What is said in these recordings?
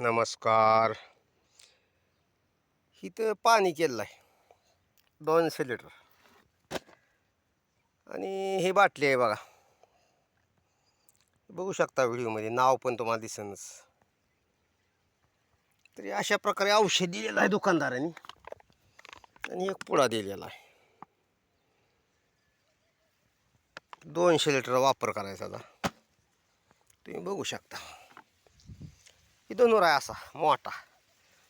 नमस्कार. इथं पाणी केलेलं आहे दोनशे लिटर आणि हे बाटली आहे बघा. बघू शकता व्हिडिओमध्ये नाव पण तुम्हाला दिसनच. तरी अशा प्रकारे औषध दिलेलं आहे दुकानदारांनी. आणि एक पुडा दिलेला आहे. दोनशे लिटर वापर करायचा तुम्ही बघू शकता. ही धनुर आहे असा मोठा.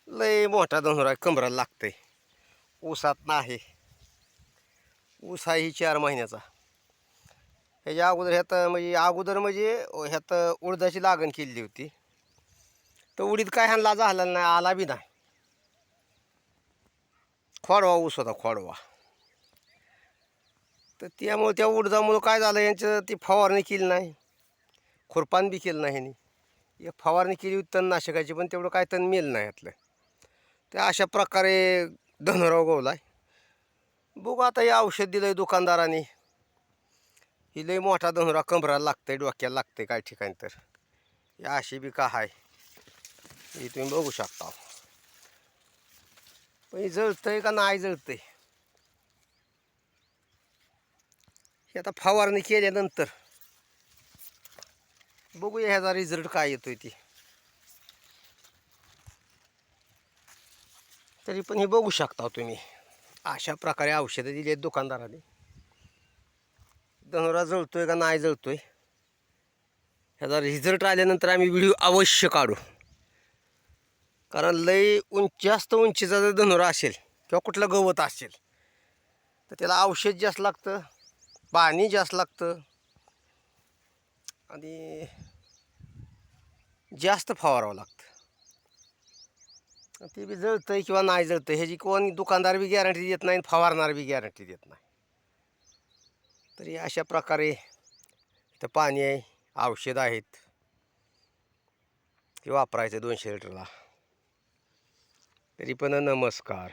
लय मोठा धनुरा आहे कमराला लागतंय. ऊसात नाही. ऊस आहे ही चार महिन्याचा. ह्याच्या अगोदर ह्यात म्हणजे अगोदर म्हणजे ह्यात उडदाची लागण केलेली होती. तर उडीद काय ह्यांना झाला नाही आला बी नाही. खोडवा ऊस होता खोडवा. तर त्यामुळे त्या उडदामुळं काय झालं यांचं ती फवारणी केली नाही. खुरपान बी केलं नाही ह्यांनी. एक फवारणी केली होती तणनाशकाची पण तेवढं काय तण मेल नाही यातलं. ते अशा प्रकारे धनराव गोवला आहे बघू आता हे औषध दिलं आहे दुकानदाराने. ही लई मोठा धनुरा कमराला लागतंय डोक्याला लागतंय काही ठिकाणी तर. या अशी बी का आहे ही तुम्ही बघू शकता. पण हे जळतंय का नाही जळतंय. हे आता फवारणी केल्यानंतर बघूया ह्याचा रिझल्ट काय येतोय ती. तरी पण हे बघू शकता तुम्ही. अशा प्रकारे औषधं दिली आहेत दुकानदाराने. धनुरा जळतोय का नाही जळतोय? ह्याचा रिझल्ट आल्यानंतर आम्ही व्हिडिओ अवश्य काढू. कारण लई उंच जास्त उंचीचा जर धनुरा असेल किंवा कुठलं गवत असेल तर त्याला औषध जास्त लागतं पाणी जास्त लागतं. आणि जास्त फवारावं लागतं. ते बी जळतंय किंवा नाही जळतं ह्याची कोण दुकानदार बी गॅरंटी देत नाही आणि फवारणार बी गॅरंटी देत नाही. तरी अशा प्रकारे इथं पाणी आहे औषध आहेत. ते वापरायचं दोनशे लिटरला. तरी पण नमस्कार.